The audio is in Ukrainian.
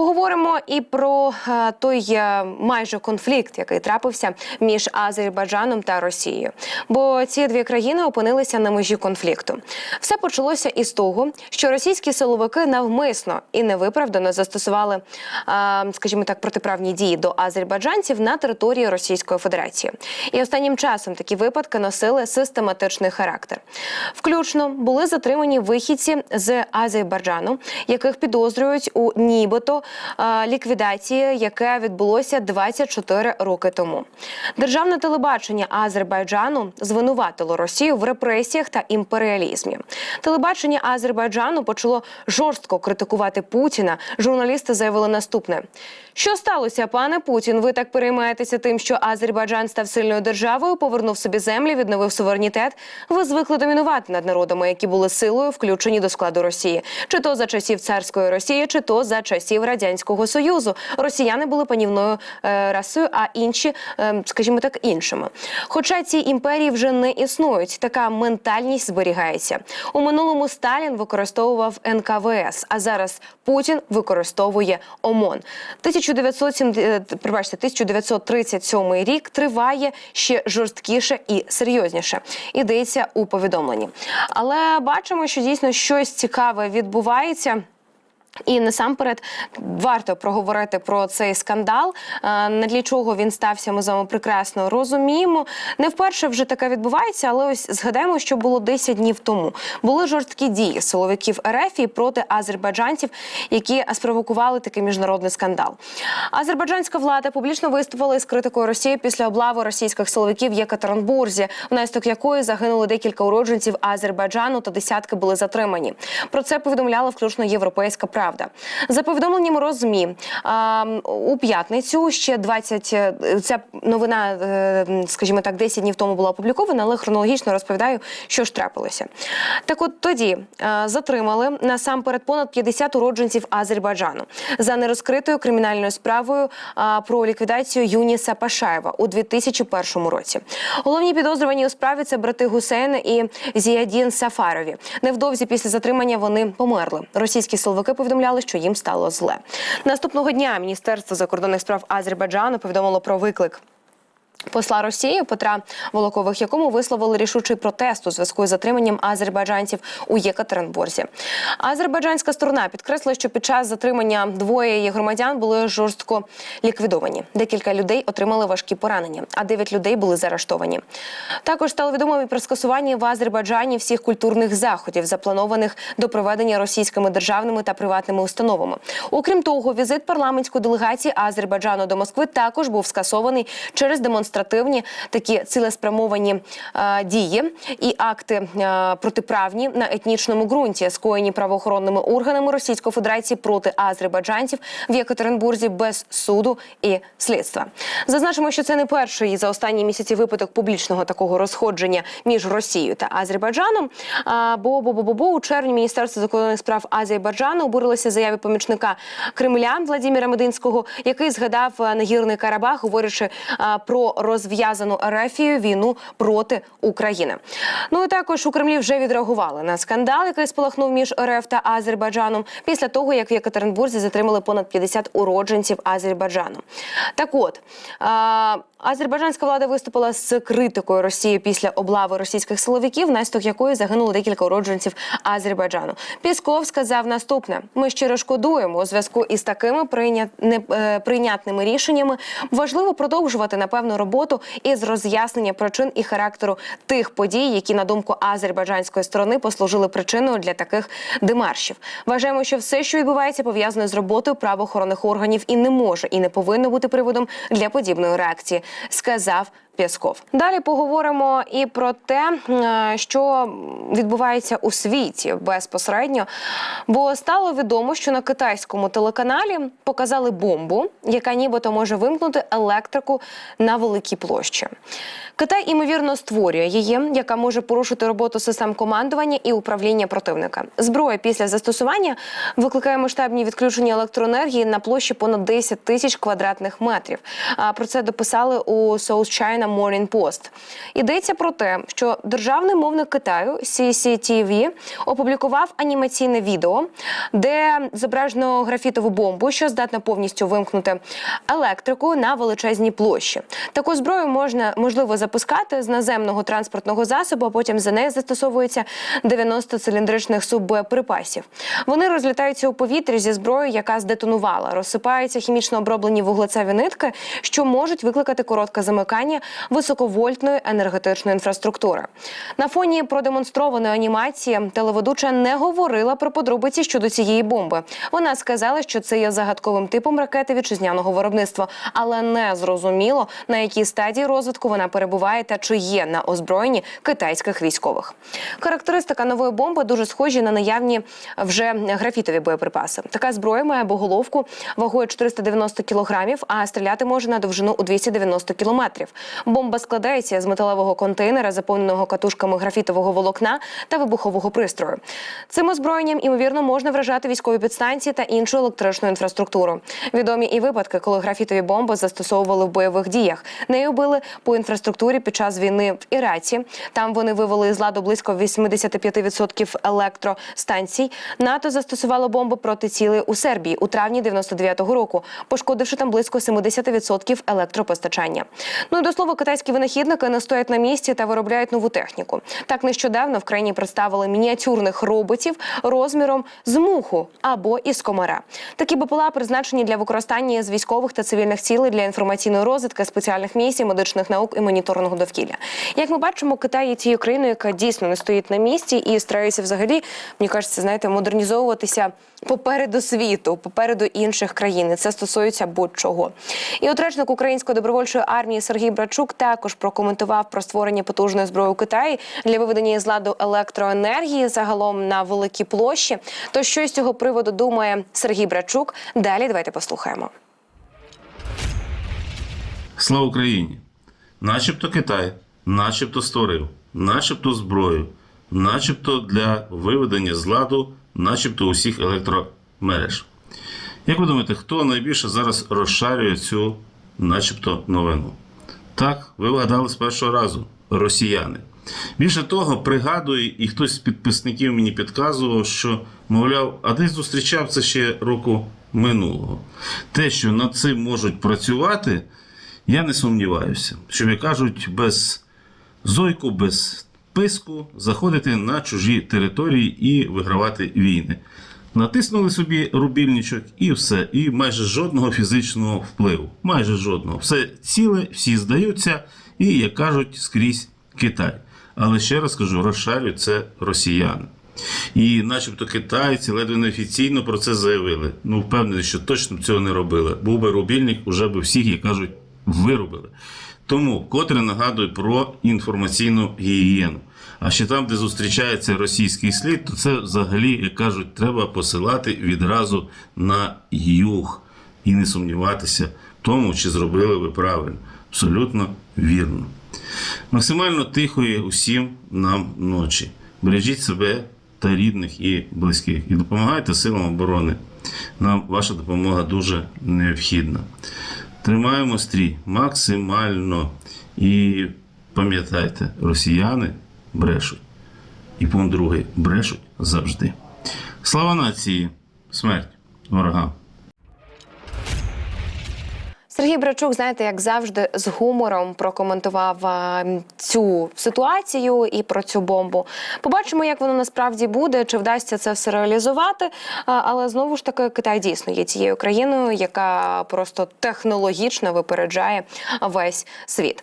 Поговоримо і про е, той е, майже конфлікт, який трапився між Азербайджаном та Росією. Бо ці дві країни опинилися на межі конфлікту. Все почалося із того, що російські силовики навмисно і невиправдано застосували, е, скажімо так, протиправні дії до азербайджанців на території Російської Федерації. І останнім часом такі випадки носили систематичний характер. Включно були затримані вихідці з Азербайджану, яких підозрюють у нібито ліквідації, яке відбулося 24 роки тому. Державне телебачення Азербайджану звинуватило Росію в репресіях та імперіалізмі. Телебачення Азербайджану почало жорстко критикувати Путіна. Журналісти заявили наступне: що сталося, пане Путін? Ви так переймаєтеся тим, що Азербайджан став сильною державою, повернув собі землі, відновив суверенітет. Ви звикли домінувати над народами, які були силою включені до складу Росії, чи то за часів царської Росії, чи то за часів радянського союзу. Росіяни були панівною е, расою, а інші, е, скажімо так, іншими. Хоча ці імперії вже не існують, така ментальність зберігається. У минулому Сталін використовував НКВС, а зараз Путін використовує ОМОН. 1907, е, пробачте, 1937 рік триває ще жорсткіше і серйозніше. Ідеться у повідомленні. Але бачимо, що дійсно щось цікаве відбувається. І насамперед варто проговорити про цей скандал. Е, Не для чого він стався, ми з вами прекрасно розуміємо. Не вперше вже таке відбувається, але ось згадаємо, що було 10 днів тому. Були жорсткі дії силовиків РФ проти азербайджанців, які спровокували такий міжнародний скандал. Азербайджанська влада публічно виступила із критикою Росії після облави російських силовиків в Єкатеринбурзі, внаслідок якої загинули декілька уродженців Азербайджану та десятки були затримані. Про це повідомляла включно європейська правда. За повідомленням Розмі у п'ятницю ще 20, е, ця новина, е, скажімо так, 10 днів тому була опублікована, але хронологічно розповідаю, що ж трапилося. Так, от тоді е, затримали насамперед понад 50 уродженців Азербайджану за нерозкритою кримінальною справою про ліквідацію Юніса Пашаєва у 2001 році. Головні підозрювані у справі це брати Гусейн і Зіядін Сафарові. Невдовзі після затримання вони померли. Російські силовики повідомляли, що їм стало зле. Наступного дня Міністерство закордонних справ Азербайджану повідомило про виклик. Посла Росії Петра Волокових, якому висловили рішучий протест у зв'язку з затриманням азербайджанців у Єкатеринбурзі. Азербайджанська сторона підкреслила, що під час затримання двоє її громадян були жорстко ліквідовані. Декілька людей отримали важкі поранення, а дев'ять людей були заарештовані. Також стало відомо про скасування в Азербайджані всіх культурних заходів, запланованих до проведення російськими державними та приватними установами. Окрім того, візит парламентської делегації Азербайджану до Москви також був скасований через демонстрацію демонстративні такі цілеспрямовані е, дії і акти е, протиправні на етнічному ґрунті, скоєні правоохоронними органами Російської Федерації проти азербайджанців в Єкатеринбурзі без суду і слідства. Зазначимо, що це не перший за останні місяці випадок публічного такого розходження між Росією та Азербайджаном. Бо бо бо бо, бо у червні Міністерство закордонних справ Азербайджану обурилося заяві помічника Кремля Владимира Мединського, який згадав е, Нагірний Карабах, говорячи про розв'язану Ерефію війну проти України. Ну і також у Кремлі вже відреагували на скандал, який спалахнув між РФ та Азербайджаном після того, як в Єкатеринбурзі затримали понад 50 уродженців Азербайджану. Так от азербайджанська влада виступила з критикою Росії після облави російських силовиків, внаслідок якої загинуло декілька уродженців Азербайджану. Пісков сказав наступне: ми щиро шкодуємо у зв'язку із такими е, прийнятними рішеннями. Важливо продовжувати напевно роботу із роз'яснення причин і характеру тих подій, які на думку азербайджанської сторони послужили причиною для таких демаршів. Вважаємо, що все, що відбувається, пов'язане з роботою правоохоронних органів, і не може і не повинно бути приводом для подібної реакції, сказав. Пєсков. Далі поговоримо і про те, е, що відбувається у світі безпосередньо. Бо стало відомо, що на китайському телеканалі показали бомбу, яка нібито може вимкнути електрику на великій площі. Китай імовірно створює її, яка може порушити роботу систем командування і управління противника. Зброя після застосування викликає масштабні відключення електроенергії на площі понад 10 тисяч квадратних метрів. А про це дописали у South China Morning Post. Йдеться про те, що державний мовник Китаю CCTV опублікував анімаційне відео, де зображено графітову бомбу, що здатна повністю вимкнути електрику на величезній площі. Таку зброю можна можливо запускати з наземного транспортного засобу, а потім за нею застосовується 90 циліндричних суббоєприпасів. Вони розлітаються у повітрі зі зброєю, яка здетонувала. Розсипаються хімічно оброблені вуглецеві нитки, що можуть викликати коротке замикання високовольтної енергетичної інфраструктури. На фоні продемонстрованої анімації телеведуча не говорила про подробиці щодо цієї бомби. Вона сказала, що це є загадковим типом ракети вітчизняного виробництва, але не зрозуміло на якій стадії розвитку вона перебуває та чи є на озброєнні китайських військових. Характеристика нової бомби дуже схожі на наявні вже графітові боєприпаси. Така зброя має боголовку вагою 490 кілограмів, а стріляти може на довжину у 290 кілометрів. Бомба складається з металевого контейнера, заповненого катушками графітового волокна та вибухового пристрою. Цим озброєнням імовірно можна вражати військові підстанції та іншу електричну інфраструктуру. Відомі і випадки, коли графітові бомби застосовували в бойових діях. Нею били по інфраструктурі під час війни в Іраці. Там вони вивели з ладу близько 85% електростанцій. НАТО застосувало бомби проти цілей у Сербії у травні 99-го року, пошкодивши там близько 70% електропостачання. Ну і до слова, китайські винахідники не стоять на місці та виробляють нову техніку. Так нещодавно в країні представили мініатюрних роботів розміром з муху або із комара. Такі БПЛА призначені для використання з військових та цивільних цілей для інформаційної розвитки, спеціальних місій, медичних наук і моніторингу довкілля. Як ми бачимо, Китай є тією країною, яка дійсно не стоїть на місці і старається взагалі, мені кажеться, знаєте, модернізовуватися попереду світу, попереду інших країн. Це стосується будь-чого. І от речник української добровольчої армії Сергій Брачук також прокоментував про створення потужної зброї у Китаї для виведення з ладу електроенергії загалом на великій площі. То що з цього приводу думає Сергій Брачук? Далі давайте послухаємо. Слава Україні! Начебто Китай, начебто створив, начебто зброю, начебто для виведення з ладу, начебто усіх електромереж. Як ви думаєте, хто найбільше зараз розшарює цю начебто новину? Так, ви вгадали з першого разу росіяни. Більше того, пригадую, і хтось з підписників мені підказував, що, мовляв, а десь зустрічав це ще року минулого. Те, що над цим можуть працювати, я не сумніваюся, що, як кажуть, без зойку, без писку заходити на чужі території і вигравати війни. Натиснули собі рубільничок і все, і майже жодного фізичного впливу. Майже жодного. Все ціле, всі здаються, і, як кажуть, скрізь Китай. Але ще раз кажу, розшарюють це росіяни. І начебто китайці ледве неофіційно про це заявили. Ну, впевнений, що точно б цього не робили. Був би рубільник, уже би всіх, як кажуть, виробили. Тому котре нагадую про інформаційну гігієну. А ще там, де зустрічається російський слід, то це взагалі, як кажуть, треба посилати відразу на юг і не сумніватися в тому, чи зробили ви правильно. Абсолютно вірно. Максимально тихої усім нам ночі. Бережіть себе та рідних і близьких. І допомагайте силам оборони. Нам ваша допомога дуже необхідна. Тримаємо стрій максимально. І пам'ятайте, росіяни брешуть. І пункт другий брешуть завжди. Слава нації! Смерть ворогам! Сергій Брачук, знаєте, як завжди, з гумором прокоментував цю ситуацію і про цю бомбу. Побачимо, як воно насправді буде, чи вдасться це все реалізувати. Але знову ж таки, Китай дійсно є тією країною, яка просто технологічно випереджає весь світ.